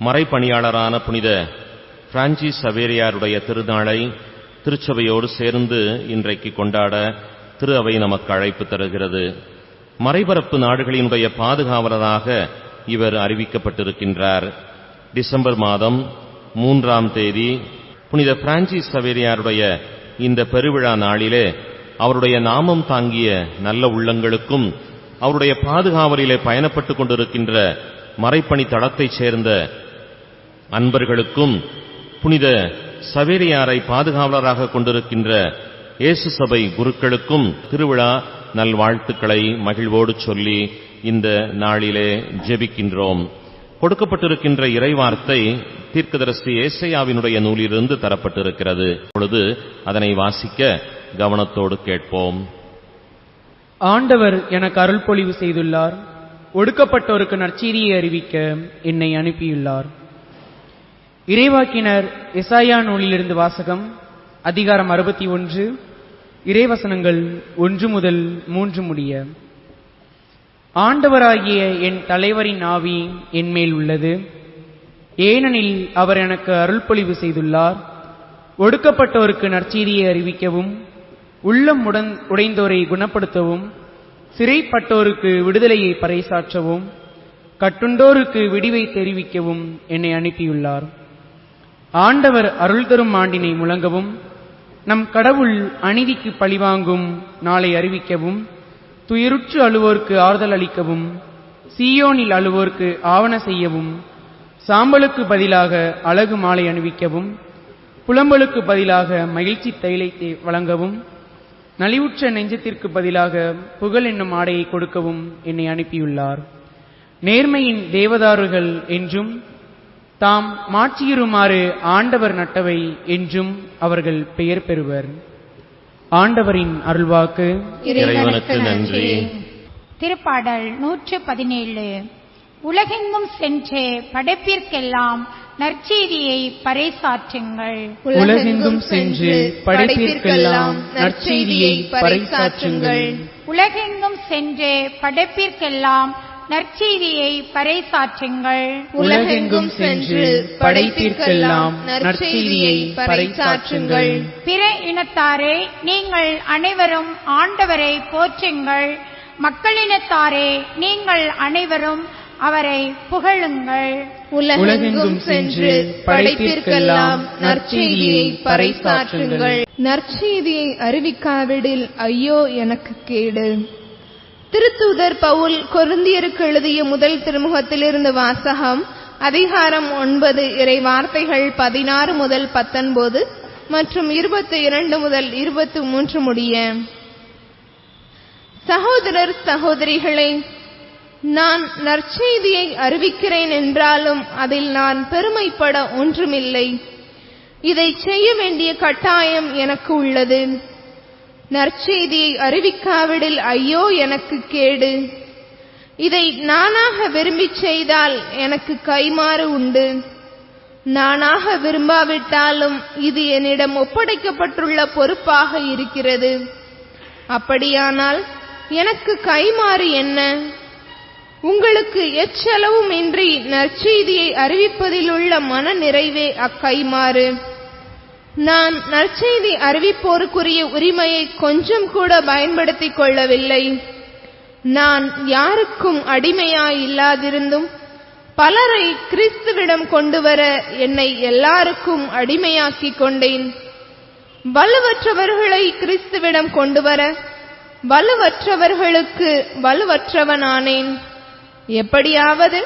மறைப்பணியாளரான புனித பிரான்சிஸ் சவேரியாருடைய திருநாளை திருச்சபையோடு சேர்ந்து இன்றைக்கு கொண்டாட திரு அவை நமக்கு அழைப்பு தருகிறது. மறைபரப்பு நாடுகளினுடைய பாதுகாவலராக இவர் அறிவிக்கப்பட்டிருக்கின்றார். டிசம்பர் மாதம் மூன்றாம் தேதி புனித பிரான்சிஸ் சவேரியாருடைய இந்த பெருவிழா நாளிலே அவருடைய நாமம் தாங்கிய நல்ல உள்ளங்களுக்கும் அவருடைய பாதுகாவலிலே பயணப்பட்டுக் கொண்டிருக்கின்ற மறைப்பணி தளத்தைச் சேர்ந்த அன்பர்களுக்கும் புனித சவேரியாரை பாதுகாவலராக கொண்டிருக்கின்ற இயேசு சபை குருக்களுக்கும் திருவிழா நல்வாழ்த்துக்களை மகிழ்வோடு சொல்லி இந்த நாளிலே ஜெபிக்கின்றோம். கொடுக்கப்பட்டிருக்கின்ற இறைவார்த்தை தீர்க்கதரிசி ஏசையாவினுடைய நூலிலிருந்து தரப்பட்டிருக்கிறது. பொழுது அதனை வாசிக்க கவனத்தோடு கேட்போம். ஆண்டவர் எனக்கு அருள் பொழிவு செய்துள்ளார். ஒடுக்கப்பட்டோருக்கு நற்செய்தியை அறிவிக்க என்னை அனுப்பியுள்ளார். இறைவாக்கினர் எசாயா நூலிலிருந்து வாசகம் அதிகாரம் அறுபத்தி ஒன்று இறைவசனங்கள் ஒன்று முதல் மூன்று முடிய. ஆண்டவராகிய என் தலைவரின் ஆவி என் மேல் உள்ளது. ஏனெனில் அவர் எனக்கு அருள்பொழிவு செய்துள்ளார். ஒடுக்கப்பட்டோருக்கு நற்செய்தியை அறிவிக்கவும் உள்ளம் உடன் உடைந்தோரை குணப்படுத்தவும் சிறைப்பட்டோருக்கு விடுதலையை பறைசாற்றவும் கட்டுண்டோருக்கு விடிவை தெரிவிக்கவும் என்னை அனுப்பியுள்ளார். ஆண்டவர் அருள் தரும் ஆண்டினை முழங்கவும் நம் கடவுள் அநீதிக்கு பழிவாங்கும் நாளை அறிவிக்கவும் துயருற்று அழுவோர்க்கு ஆறுதல் அளிக்கவும் சீயோனில் அழுவோர்க்கு ஆவண செய்யவும் சாம்பலுக்கு பதிலாக அழகு மாலை அணிவிக்கவும் புலம்பலுக்கு பதிலாக மகிழ்ச்சி தைலத்தை வழங்கவும் நலிவுற்ற நெஞ்சத்திற்கு பதிலாக புகழ் என்னும் ஆடையை கொடுக்கவும் என்னை அனுப்பியுள்ளார். நேர்மையின் தேவதாருகள் என்றும் தாம் மாட்சியுறுமாறு ஆண்டவர் நட்டவை என்றும் அவர்கள் பெயர் பெறுவர். ஆண்டவரின் அருள்வாக்கு. இறைவனுக்கு நன்றி. திருப்பாடல் நூற்று பதினேழு உலகெங்கும் சென்று படைப்பிற்கெல்லாம் நற்செய்தியை பறைசாற்றுங்கள். உலகெங்கும் சென்று படைப்பிற்கெல்லாம் நற்செய்தியை பறைசாற்றுங்கள். உலகெங்கும் சென்று படைப்பிற்கெல்லாம் நற்செய்தியை பறைசாற்றுங்கள். உலகெங்கும் சென்று படைப்பிற்கெல்லாம் நற்செய்தியை பறைசாற்றுங்கள். பிற இனத்தாரே நீங்கள் அனைவரும் ஆண்டவரை போற்றுங்கள். மக்களினத்தாரே நீங்கள் அனைவரும் அவரை புகழுங்கள். உலகெங்கும் சென்று படைப்பிற்கெல்லாம் நற்செய்தியை பறைசாற்றுங்கள். நற்செய்தியை அறிவிக்காவிடில் ஐயோ எனக்கு கேடு. திருத்தூதர் பவுல் கொருந்தியருக்கு எழுதிய முதல் திருமுகத்திலிருந்து வாசகம் அதிகாரம் ஒன்பது இறை வார்த்தைகள் பதினாறு முதல் பத்தொன்பது மற்றும் இருபத்தி இரண்டு முதல் இருபத்தி மூன்று முடிய. சகோதரர் சகோதரிகளே நான் நற்செய்தியை அறிவிக்கிறேன் என்றாலும் அதில் நான் பெருமைப்பட ஒன்றுமில்லை. இதை செய்ய வேண்டிய கட்டாயம் எனக்கு உள்ளது. நற்செய்தியை அறிவிக்காவிடில் ஐயோ எனக்கு கேடு. இதை நானாக விரும்பிச் செய்தால் எனக்கு கைமாறு உண்டு. நானாக விரும்பாவிட்டாலும் இது என்னிடம் ஒப்படைக்கப்பட்டுள்ள பொறுப்பாக இருக்கிறது. அப்படியானால் எனக்கு கைமாறு என்ன? உங்களுக்கு எச்செலவும் இன்றி நற்செய்தியை அறிவிப்பதிலுள்ள மன நிறைவே அக்கைமாறு நான் நற்செய்தி அறிவிப்போருக்குரிய உரிமையை கொஞ்சம் கூட பயன்படுத்திக் கொள்ளவில்லை. நான் யாருக்கும் அடிமையாய் இல்லாதிருந்தும் பலரை கிறிஸ்துவிடம் கொண்டு வர என்னை எல்லாருக்கும் அடிமையாக்கிக் கொண்டேன். வலுவற்றவர்களை கிறிஸ்துவிடம் கொண்டு வர வலுவற்றவர்களுக்கு வலுவற்றவனானேன். எப்படியாவது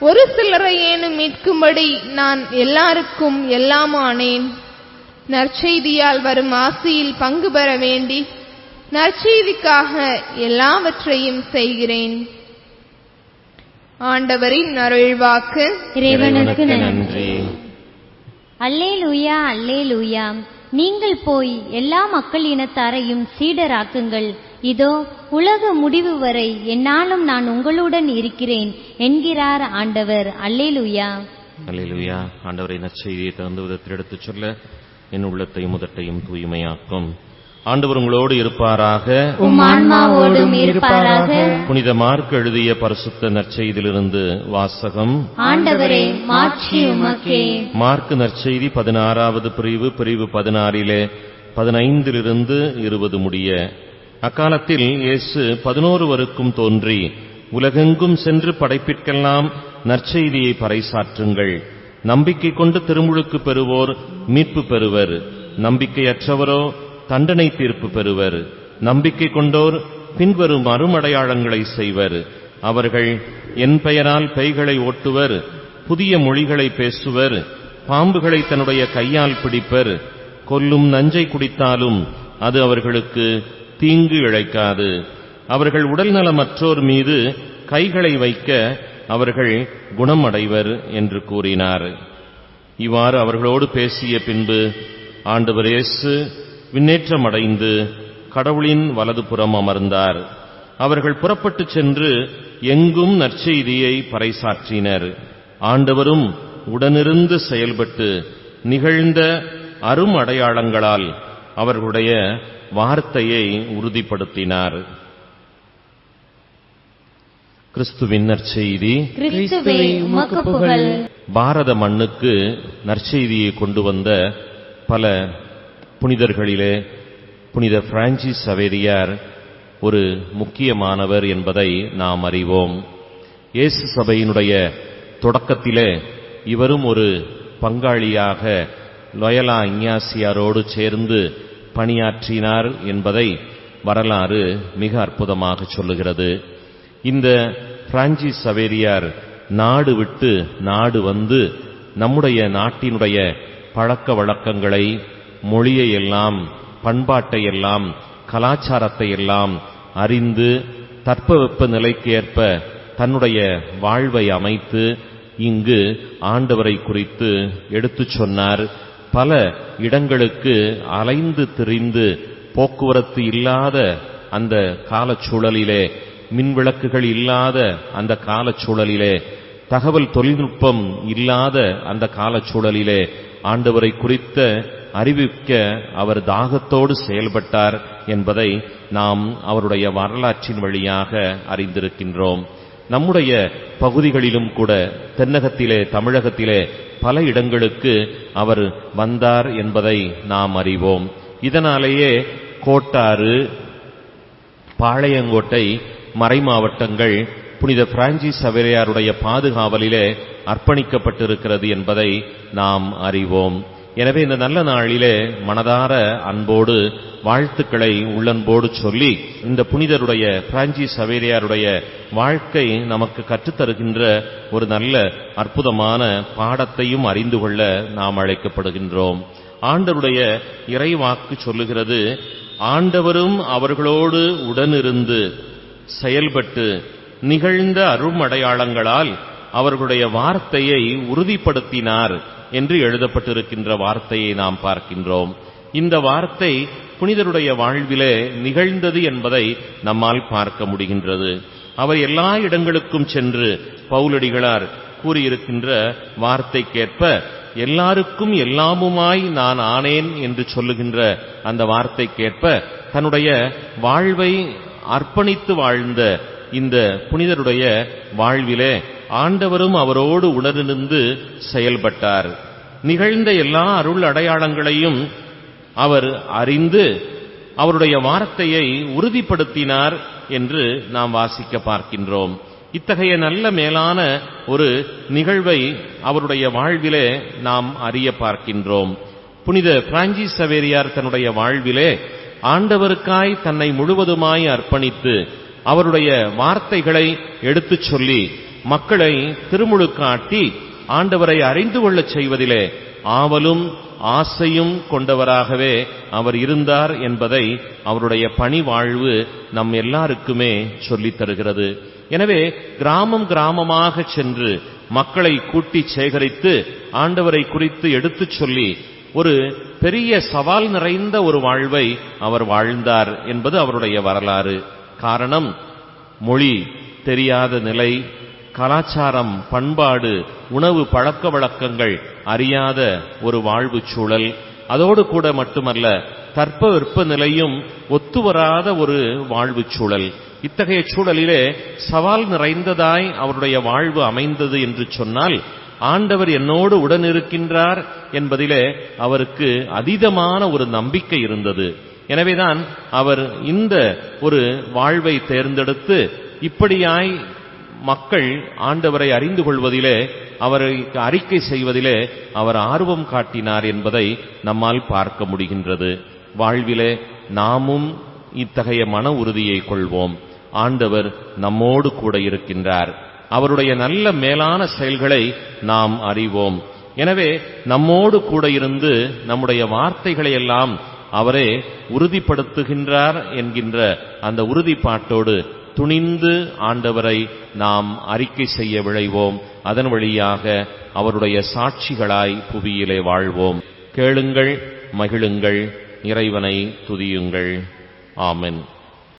ஒரு சிலரையேனும் மீட்கும்படி நான் எல்லாருக்கும் எல்லாமானேன். நற்செய்தியால் வரும் ஆசியில் பங்கு பெற வேண்டி நற்செய்திக்காக எல்லாவற்றையும் செய்கிறேன். ஆண்டவரின் அருள்வாக்கு. இறைவனுக்கு நன்றி நன்றி. அல்லேலூயா அல்லேலூயா. நீங்கள் போய் எல்லா மக்கள் இனத்தாரையும் சீடராக்குங்கள். இதோ உலக முடிவு வரை என்னாலும் நான் உங்களுடன் இருக்கிறேன் என்கிறார் ஆண்டவர். அல்லேலூயா. அல்லேலூயா. ஆண்டவரை நற்செய்தியை தகுந்த விதத்தில் எடுத்துச் சொல்ல என் உள்ளத்தையும் முதட்டையும் தூய்மையாக்கும். ஆண்டவர் உங்களோடு இருப்பாராக. உம் ஆன்மாவோடும் இருப்பாராக. புனித மார்க் எழுதிய பரிசுத்த நற்செய்தியிலிருந்து வாசகம். ஆண்டவரே உமக்கே. மார்க் நற்செய்தி பதினாறாவது பிரிவு பிரிவு பதினாறிலே பதினைந்திலிருந்து இருபது முடிய. அக்காலத்தில் இயேசு பதினோருவருக்கும் தோன்றி உலகெங்கும் சென்று படைப்பிற்கெல்லாம் நற்செய்தியை பறைசாற்றுங்கள். நம்பிக்கை கொண்டு திருமுழுக்கு பெறுவோர் மீட்பு பெறுவர். நம்பிக்கையற்றவரோ தண்டனை தீர்ப்பு பெறுவர். நம்பிக்கை கொண்டோர் பின்வரும் அருமடையாளங்களை செய்வர். அவர்கள் என் பெயரால் பேய்களை ஓட்டுவர் புதிய மொழிகளை பேசுவர் பாம்புகளை தன்னுடைய கையால் பிடிப்பர். கொல்லும் நஞ்சை குடித்தாலும் அது அவர்களுக்கு தீங்கு இழைக்காது. அவர்கள் உடல்நலமற்றோர் மீது கைகளை வைக்க அவர்கள் குணமடைவர் என்று கூறினார். இவ்வாறு அவர்களோடு பேசிய பின்பு ஆண்டவர் இயேசு விண்ணேற்றமடைந்து கடவுளின் வலதுபுறம் அமர்ந்தார். அவர்கள் புறப்பட்டுச் சென்று எங்கும் நற்செய்தியை பறைசாற்றினர். ஆண்டவரும் உடனிருந்து செயல்பட்டு நிகழ்ந்த அரும் அடையாளங்களால் அவர்களுடைய வார்த்தையை உறுதிப்படுத்தினார். கிறிஸ்துவின் நற்செய்தி. பாரத மண்ணுக்கு நற்செய்தியை கொண்டு வந்த பல புனிதர்களிலே புனித பிரான்சிஸ் சவேரியார் ஒரு முக்கியமானவர் என்பதை நாம் அறிவோம். இயேசு சபையினுடைய தொடக்கத்திலே இவரும் ஒரு பங்காளியாக லொயலா இஞ்ஞாசியாரோடு சேர்ந்து பணியாற்றினார் என்பதை வரலாறு மிக அற்புதமாக சொல்லுகிறது. இந்த பிரான்சிஸ் சவேரியார் நாடு விட்டு நாடு வந்து நம்முடைய நாட்டினுடைய பழக்க வழக்கங்களை மொழியை எல்லாம் பண்பாட்டை எல்லாம் கலாச்சாரத்தை எல்லாம் அறிந்து தட்பவெப்ப நிலைக்கு ஏற்ப தன்னுடைய வாழ்வை அமைத்து இங்கு ஆண்டவரை குறித்து எடுத்துச் சொன்னார். பல இடங்களுக்கு அலைந்து திரிந்து போக்குவரத்து இல்லாத அந்த காலச்சூழலிலே மின்விளக்குகள் இல்லாத அந்த காலச்சூழலிலே தகவல் தொழில்நுட்பம் இல்லாத அந்த காலச்சூழலிலே ஆண்டவரை குறித்த அறிவிக்க அவர் தாகத்தோடு செயல்பட்டார் என்பதை நாம் அவருடைய வரலாற்றின் வழியாக அறிந்திருக்கின்றோம். நம்முடைய பகுதிகளிலும் கூட தென்னகத்திலே தமிழகத்திலே பல இடங்களுக்கு அவர் வந்தார் என்பதை நாம் அறிவோம். இதனாலேயே கோட்டாறு பாளையங்கோட்டை மறைமாவட்டங்கள் புனித பிரான்சிஸ் சவேரையாருடைய பாதுகாவலிலே அர்ப்பணிக்கப்பட்டிருக்கிறது என்பதை நாம் அறிவோம். எனவே இந்த நல்ல நாளிலே மனதார அன்போடு வாழ்த்துக்களை உள்ளன்போடு சொல்லி இந்த புனிதருடைய பிரான்சிஸ் சவேரியாருடைய வாழ்க்கை நமக்கு கற்றுத்தருகின்ற ஒரு நல்ல அற்புதமான பாடத்தையும் அறிந்து கொள்ள நாம் அழைக்கப்படுகின்றோம். ஆண்டவருடைய இறைவாக்கு சொல்லுகிறது ஆண்டவரும் அவர்களோடு உடனிருந்து செயல்பட்டு நிகழ்ந்த அருமடையாளங்களால் அவர்களுடைய வார்த்தையை உறுதிப்படுத்தினார் என்று எழுதப்பட்டிருக்கின்ற வார்த்தையை நாம் பார்க்கின்றோம். இந்த வார்த்தை புனிதருடைய வாழ்விலே நிகழ்ந்தது என்பதை நம்மால் பார்க்க முடிகின்றது. அவர் எல்லா இடங்களுக்கும் சென்று பவுலடிகளார் கூறியிருக்கின்ற வார்த்தைக்கேற்ப எல்லாருக்கும் எல்லாமுமாய் நான் ஆனேன் என்று சொல்லுகின்ற அந்த வார்த்தைக்கேற்ப தன்னுடைய வாழ்வை அர்ப்பணித்து வாழ்ந்த இந்த புனிதருடைய வாழ்விலே ஆண்டவரும் அவரோடு உணர்ந்து செயல்பட்டார். நிகழ்ந்த எல்லா அருள் அடையாளங்களையும் அவர் அறிந்து அவருடைய வார்த்தையை உறுதிப்படுத்தினார் என்று நாம் வாசிக்க பார்க்கின்றோம். இத்தகைய நல்ல மேலான ஒரு நிகழ்வை அவருடைய வாழ்விலே நாம் அறிய பார்க்கின்றோம். புனித பிராஞ்சி சவேரியார் தன்னுடைய வாழ்விலே ஆண்டவருக்காய் தன்னை முழுவதுமாய் அர்ப்பணித்து அவருடைய வார்த்தைகளை எடுத்துச் சொல்லி மக்களை திருமுழுக்காட்டி ஆண்டவரை அறிந்து கொள்ளச் செய்வதிலே ஆவலும் ஆசையும் கொண்டவராகவே அவர் இருந்தார் என்பதை அவருடைய பணி வாழ்வு நம் எல்லாருக்குமே சொல்லித் தருகிறது. எனவே கிராமம் கிராமமாக சென்று மக்களை கூட்டி சேகரித்து ஆண்டவரை குறித்து எடுத்துச் சொல்லி ஒரு பெரிய சவால் நிறைந்த ஒரு வாழ்வை அவர் வாழ்ந்தார் என்பது அவருடைய வரலாறு. காரணம் மொழி தெரியாத நிலை கலாச்சாரம் பண்பாடு உணவு பழக்க வழக்கங்கள் அறியாத ஒரு வாழ்வு சூழல். அதோடு கூட மட்டுமல்ல தற்ப நிலையும் ஒத்துவராத ஒரு வாழ்வு சூழல். இத்தகைய சூழலிலே சவால் நிறைந்ததாய் அவருடைய வாழ்வு அமைந்தது என்று சொன்னால் ஆண்டவர் என்னோடு உடனிருக்கின்றார் என்பதிலே அவருக்கு அதீதமான ஒரு நம்பிக்கை இருந்தது. எனவேதான் அவர் இந்த ஒரு வாழ்வை தேர்ந்தெடுத்து இப்படியாய் மக்கள் ஆண்டவரை அறிந்து கொள்வதிலே அவரை அறிக்கை செய்வதிலே அவர் ஆர்வம் காட்டினார் என்பதை நம்மால் பார்க்க முடிகின்றது. வாழ்விலே நாமும் இத்தகைய மன உறுதியை கொள்வோம். ஆண்டவர் நம்மோடு கூட இருக்கின்றார். அவருடைய நல்ல மேலான செயல்களை நாம் அறிவோம். எனவே நம்மோடு கூட இருந்து நம்முடைய வார்த்தைகளை எல்லாம் அவரே உறுதிப்படுத்துகின்றார் என்கின்ற அந்த உறுதிப்பாட்டோடு துணிந்து ஆண்டவரை நாம் அறிக்கை செய்ய விழைவோம். அதன் வழியாக அவருடைய சாட்சிகளாய் புவியிலே வாழ்வோம். கேளுங்கள் மகிழுங்கள் இறைவனை துதியுங்கள். ஆமென்.